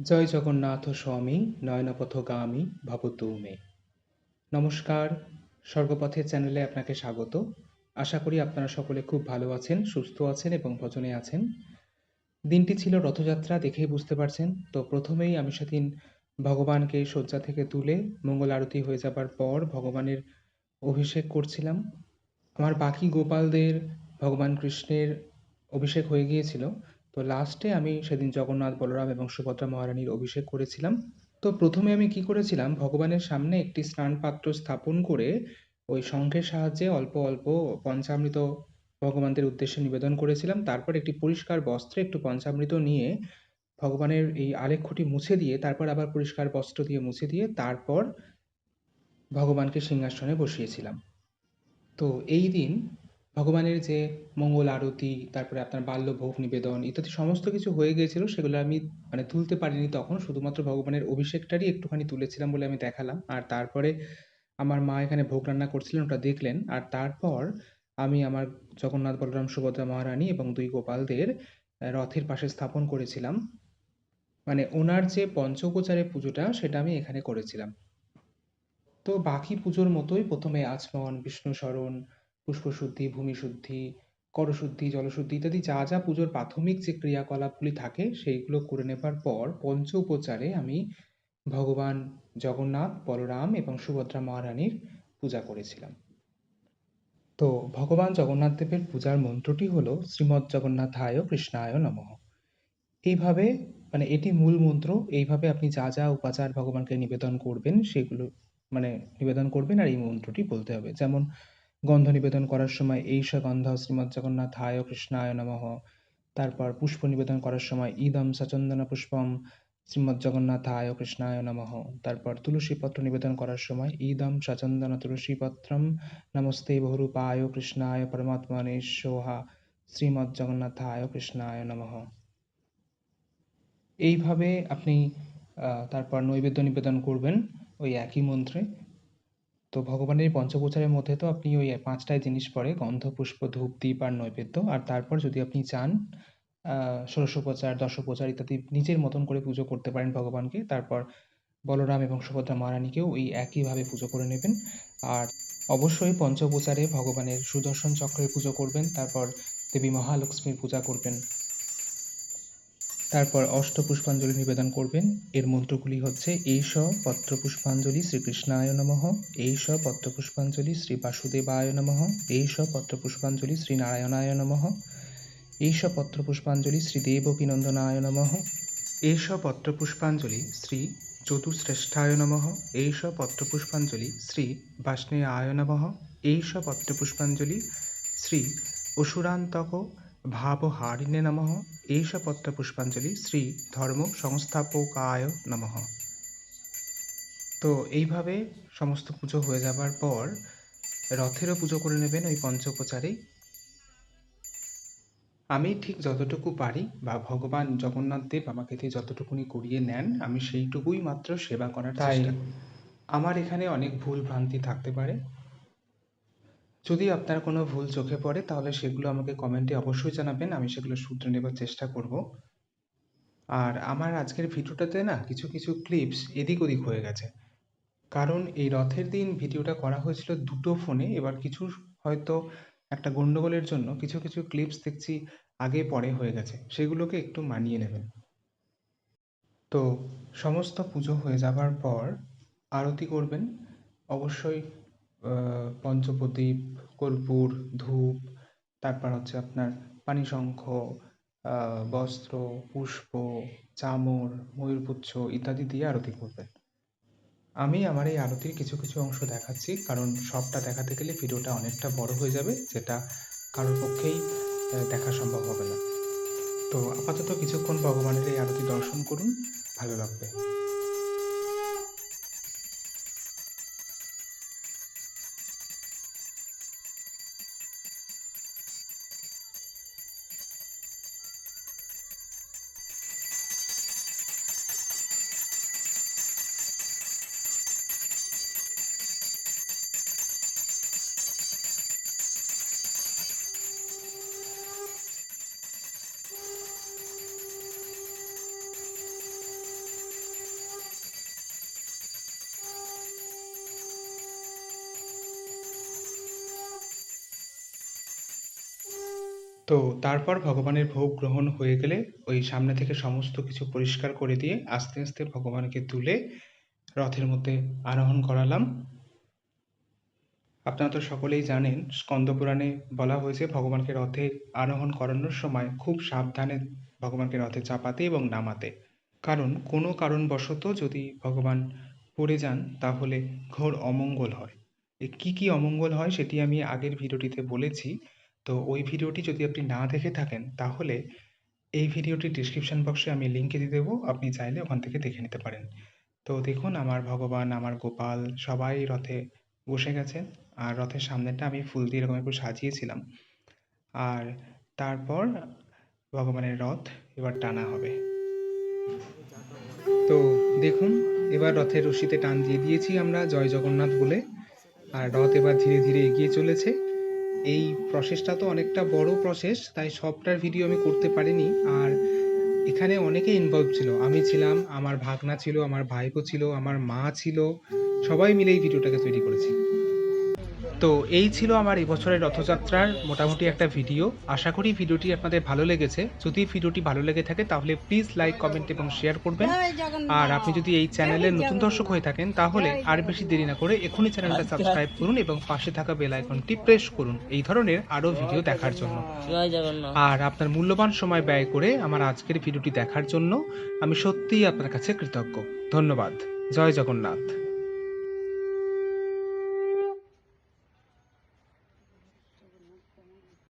জয় জগন্নাথ স্বামী, নয়নপথগামী ভবতু মে। নমস্কার স্বর্গপথের চ্যানেলে আপনাকে স্বাগত। আশা করি আপনারা সকলে খুব ভালো আছেন, সুস্থ আছেন এবং ভজনে আছেন। দিনটি ছিল রথযাত্রা, দেখেই বুঝতে পারছেন। তো প্রথমেই আমি সেদিন ভগবানকে শয্যা থেকে তুলে মঙ্গল আরতি হয়ে যাবার পর ভগবানের অভিষেক করছিলাম। আমার বাকি গোপালদের, ভগবান কৃষ্ণের অভিষেক হয়ে গিয়েছিল। তো লাস্টে আমি সেদিন জগন্নাথ, বলরাম এবং সুভদ্রা মহারানীর অভিষেক করেছিলাম। তো প্রথমে আমি কি করেছিলাম, ভগবানের সামনে একটি স্নান পাত্র স্থাপন করে ওই শঙ্খের সাহায্যে অল্প অল্প পঞ্চামৃত ভগবানদের উদ্দেশ্যে নিবেদন করেছিলাম। তারপর একটি পরিষ্কার বস্ত্রে একটু পঞ্চামৃত নিয়ে ভগবানের এই আলেখ্যটি মুছে দিয়ে, তারপর আবার পরিষ্কার বস্ত্র দিয়ে মুছে দিয়ে তারপর ভগবানকে সিংহাসনে বসিয়েছিলাম। তো এই দিন ভগবানের যে মঙ্গল আরতি, তারপরে আপনার বাল্য ভোগ নিবেদন ইত্যাদি সমস্ত কিছু হয়ে গিয়েছিল, সেগুলো আমি মানে তুলতে পারিনি তখন। শুধুমাত্র ভগবানের অভিষেকটারই একটুখানি তুলেছিলাম বলে আমি দেখালাম। আর তারপরে আমার মা এখানে ভোগ রান্না করছিলেন, ওটা দেখলেন। আর তারপর আমি আমার জগন্নাথ বলরাম সুভদ্রা মহারানী এবং দুই গোপালদের রথের পাশে স্থাপন করেছিলাম। মানে ওনার যে পঞ্চোপচারে পুজোটা, সেটা আমি এখানে করেছিলাম। তো বাকি পুজোর মতোই প্রথমে আচমন, বিষ্ণু স্মরণ পুষ্পশুদ্ধি, ভূমিশুদ্ধি, করশুদ্ধি, জলশুদ্ধি ইত্যাদি যা যা পুজোর প্রাথমিক যে ক্রিয়াকলাপগুলি থাকে সেইগুলো করে নেবার পর পঞ্চ উপচারে আমি ভগবান জগন্নাথ, বলরাম এবং সুভদ্রা মহারানীর পূজা করেছিলাম। তো ভগবান জগন্নাথ দেবের পূজার মন্ত্রটি হলো শ্রীমৎ জগন্নাথায় কৃষ্ণায় নমঃ। এইভাবে মানে এটি মূল মন্ত্র, এইভাবে আপনি যা যা উপাচার ভগবানকে নিবেদন করবেন সেগুলো মানে নিবেদন করবেন আর এই মন্ত্রটি বলতে হবে। যেমন গন্ধ নিবেদন করার সময় এইষ গন্ধ, শ্রীমৎ জগন্নাথায় কৃষ্ণায় নমঃ। তারপর পুষ্প নিবেদন করার সময় ইদম সচন্দনা পুষ্পম শ্রীমৎ জগন্নাথায় কৃষ্ণায় নমঃ। তারপর তুলসী পত্র নিবেদন করার সময় ইদম সচন্দন তুলসী পত্রম নমস্তে বহুরূপায় কৃষ্ণায় পরমাত্মনে সোহা, শ্রীমৎ জগন্নাথায় কৃষ্ণায় নমঃ। এইভাবে আপনি তারপর নৈবেদ্য নিবেদন করবেন ওই একই মন্ত্রে। তো ভগবানের পঞ্চপ্রচারের মধ্যে তো আপনি ওই পাঁচটায় জিনিস পড়ে গন্ধ পুষ্প ধূপ দ্বীপ আর নৈবেদ্য। আর তারপর যদি আপনি চান ষোড়শোপচার, দশোপচার ইত্যাদি নিজের মতন করে পুজো করতে পারেন ভগবানকে, তারপর বলরাম এবং সুভদ্রা মহারানীকেও ওই একইভাবে পুজো করে নেবেন। আর অবশ্যই পঞ্চপ্রচারে ভগবানের সুদর্শন চক্রের পুজো করবেন, তারপর দেবী মহালক্ষ্মীর পূজা করবেন। তারপর অষ্ট পুষ্পাঞ্জলি নিবেদন করবেন। এর মন্ত্রগুলি হচ্ছে এইষ পত্র পুষ্পাঞ্জলি শ্রীকৃষ্ণায় নমঃ। এইষ পত্র শ্রী বাসুদেবায় নমঃ। এইষ পত্র পুষ্পাঞ্জলি শ্রী নারায়ণায় নমঃ। এইষ পত্র পুষ্পাঞ্জলি শ্রী দেবকীনন্দনায় নমঃ। এইষ পত্র পুষ্পাঞ্জলি শ্রী চতুশ্রেষ্ঠায় নমঃ। এইষ পত্র পুষ্পাঞ্জলি শ্রী বাষ্ণেয়ায় নমঃ। এইষ পত্র পুষ্পাঞ্জলি শ্রী অসুরান্তক ভাবহারিণে নমঃ। এইষ পত্র পুষ্পাঞ্জলি শ্রী ধর্ম সংস্থাপকায় নমঃ। তো এইভাবে সমস্ত পুজো হয়ে যাবার পর রথেরও পুজো করে নেবেন ওই পঞ্চোপচারেই আমি ঠিক যতটুকু পারি বা ভগবান জগন্নাথ দেব আমাকে দিয়ে যতটুকুনি করিয়ে নেন আমি সেইটুকুই মাত্র সেবা করার চেষ্টা করি। আমার এখানে অনেক ভুল ভ্রান্তি থাকতে পারে। যদি আপনার কোনো ভুল চোখে পড়ে, তাহলে সেগুলো আমাকে কমেন্টে অবশ্যই জানাবেন, আমি সেগুলো শুধরে নেবার চেষ্টা করব। আর আমার আজকের ভিডিওটাতে না কিছু কিছু ক্লিপস এদিক ওদিক হয়ে গেছে। কারণ এই রথের দিন ভিডিওটা করা হয়েছিল দুটো ফোনে এবার কিছু হয়তো একটা গন্ডগোলের জন্য কিছু কিছু ক্লিপস দেখছি আগে পরে হয়ে গেছে, সেগুলোকে একটু মানিয়ে নেবেন। তো সমস্ত পুজো হয়ে যাবার পর আরতি করবেন, অবশ্যই পঞ্চপ্রদীপ, কর্পূর, ধূপ, তারপর হচ্ছে আপনার পানিশঙ্খ বস্ত্র, পুষ্প, চামর, ময়ূরপুচ্ছ ইত্যাদি দিয়ে আরতি করবেন। আমি আমার এই আরতির কিছু কিছু অংশ দেখাচ্ছি, কারণ সবটা দেখাতে গেলে ভিডিওটা অনেকটা বড় হয়ে যাবে, যেটা কারোর পক্ষেই দেখা সম্ভব হবে না। তো আপাতত কিছুক্ষণ ভগবানের এই আরতি দর্শন করুন, ভালো লাগবে। তো তারপর ভগবানের ভোগ গ্রহণ হয়ে গেলে ওই সামনে থেকে সমস্ত কিছু পরিষ্কার করে দিয়ে আস্তে আস্তে ভগবানকে তুলে রথের মধ্যে আরোহণ করালাম। আপনারা তো সকলেই জানেন স্কন্দপুরাণে বলা হয়েছে ভগবানকে রথে আরোহণ করানোর সময় খুব সাবধানে ভগবানকে রথে চাপাতে এবং নামাতে। কারণ কোনো কারণবশত যদি ভগবান পড়ে যান, তাহলে ঘোর অমঙ্গল হয়। কী কী অমঙ্গল হয় সেটি আমি আগের ভিডিওটিতে বলেছি। তো ওই ভিডিওটি যদি আপনি না দেখে থাকেন, তাহলে এই ভিডিওটি ডিসক্রিপশন বক্সে আমি লিঙ্কে দিয়ে দেবো। আপনি চাইলে ওখান থেকে দেখে নিতে পারেন। তো দেখুন, আমার ভগবান, আমার গোপাল সবাই রথে বসে গেছেন আর রথের সামনেটা আমি ফুল দিয়ে এরকম একটু সাজিয়েছিলাম। আর তারপর ভগবানের রথ এবার টানা হবে। তো দেখুন, এবার রথের রশিতে টান দিয়ে দিয়েছি আমরা জয় জগন্নাথ বলে। আর রথ এবার ধীরে ধীরে এগিয়ে চলেছে। এই প্রসেসটা তো অনেকটা বড় প্রসেস তাই সবটার ভিডিও আমি করতে পারিনি। আর এখানে অনেকে ইনভলভ ছিল। আমি ছিলাম, আমার ভাগনা ছিল, আমার ভাইপো ছিল, আমার মা ছিল, সবাই মিলে এই ভিডিওটাকে তৈরি করেছি। তো এই ছিল আমার এবছরের রথযাত্রার মোটামুটি একটা ভিডিও। আশা করি ভিডিওটি আপনাদের ভালো লেগেছে। যদি ভিডিওটি ভালো লেগে থাকে তাহলে প্লিজ লাইক কমেন্ট এবং শেয়ার করবেন। আর আপনি যদি এই চ্যানেলের নতুন দর্শক হয়ে থাকেন তাহলে আর বেশি দেরি না করে এখনই চ্যানেলটা সাবস্ক্রাইব করুন এবং পাশে থাকা বেল আইকনটি প্রেস করুন। এই ধরনের আরও ভিডিও দেখার জন্য। আর আপনার মূল্যবান সময় ব্যয় করে আমার আজকের ভিডিওটি দেখার জন্য আমি সত্যিই আপনার কাছে কৃতজ্ঞ। ধন্যবাদ। জয় জগন্নাথ।